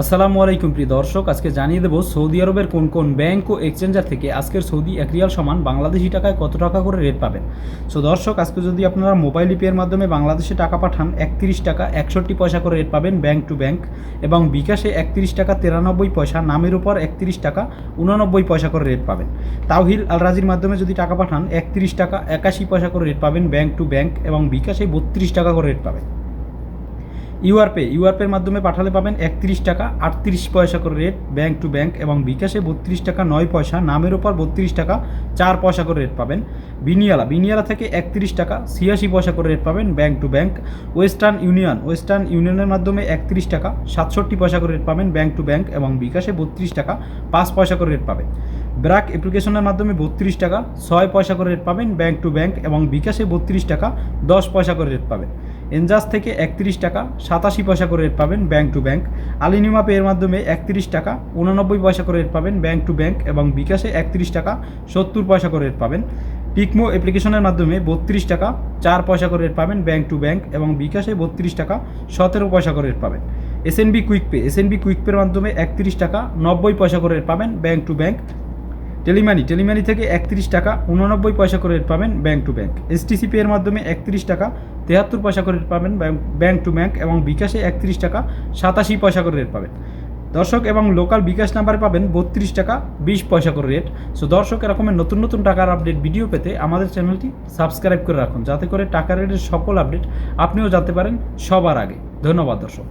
আসসালামু আলাইকুম প্রিয় দর্শক, আজকে জানিয়ে দেবো সৌদি আরবের কোন কোন ব্যাংক ও এক্সচেঞ্জার থেকে আজকের সৌদি এক রিয়াল সমান বাংলাদেশি টাকায় কত টাকা করে রেট পাবেন? সো দর্শক, আজকে যদি আপনারা মোবাইল ইপের মাধ্যমে বাংলাদেশে টাকা পাঠান, একত্রিশ টাকা একষট্টি পয়সা করে রেট পাবেন ব্যাংক টু ব্যাংক এবং বিকাশে একত্রিশ টাকা তিরানব্বই পয়সা, নামের উপর একত্রিশ টাকা উনানব্বই পয়সা করে রেট পাবেন। তাওহিল আল রাজির মাধ্যমে যদি টাকা পাঠান, একত্রিশ টাকা একাশি পয়সা করে রেট পাবেন ব্যাংক টু ব্যাংক এবং বিকাশে বত্রিশ টাকা করে রেট পাবেন। ইউআরপে ইউআরপের মাধ্যমে পাঠালে পাবেন একত্রিশ টাকা আটত্রিশ পয়সা করে রেট ব্যাংক টু ব্যাংক এবং বিকাশে বত্রিশ টাকা নয় পয়সা, নামের ওপর বত্রিশ টাকা চার পয়সা করে রেট পাবেন। বিনিয়ালা বিনিয়ালা থেকে একত্রিশ টাকা ছিয়াশি পয়সা করে রেট পাবেন bank to bank Western Union Western ইউনিয়নের মাধ্যমে একত্রিশ টাকা সাতষট্টি পয়সা করে রেট পাবেন ব্যাংক টু ব্যাংক এবং বিকাশে বত্রিশ টাকা পাঁচ পয়সা করে রেট পাবেন। ব্র্যাক অ্যাপ্লিকেশনের মাধ্যমে বত্রিশ টাকা, ছয় পয়সা করে রেট পাবেন ব্যাংক টু ব্যাংক এবং বিকাশে বত্রিশ টাকা, দশ পয়সা করে রেট পাবেন। এনজাস থেকে একত্রিশ টাকা, সাতাশি পয়সা করে রেট পাবেন ব্যাংক টু ব্যাংক। আলিনিমা পেয়ের মাধ্যমে একত্রিশ টাকা, উননব্বই পয়সা করে রেট পাবেন ব্যাংক টু ব্যাংক এবং বিকাশে একত্রিশ টাকা, সত্তর পয়সা করে রেট পাবেন। টিকমো অ্যাপ্লিকেশনের মাধ্যমে বত্রিশ টাকা, চার পয়সা করে রেট পাবেন ব্যাংক টু ব্যাংক এবং বিকাশে বত্রিশ টাকা, সতেরো পয়সা করে রেট পাবেন। SNB quick pay SNB quick পের মাধ্যমে একত্রিশ টাকা, নব্বই পয়সা করে রেট পাবেন bank to bank. Telemoney Telemoney থেকে একত্রিশ টাকা উননব্বই পয়সা করে রেট পাবেন bank to bank STC pay এর মাধ্যমে একত্রিশ টাকা তেহাত্তর পয়সা করে রেট পাবেন ব্যাঙ্ক টু ব্যাঙ্ক এবং বিকাশে একত্রিশ টাকা সাতাশি পয়সা করে রেট পাবেন। দর্শক এবং লোকাল বিকাশ নাম্বারে পাবেন বত্রিশ টাকা বিশ পয়সা করে রেট সো দর্শক, এরকমের নতুন নতুন টাকার আপডেট ভিডিও পেতে আমাদের চ্যানেলটি সাবস্ক্রাইব করে রাখুন। যাতে করে টাকা রেটের সকল আপডেট আপনিও জানতে পারেন সবার আগে। ধন্যবাদ, দর্শক।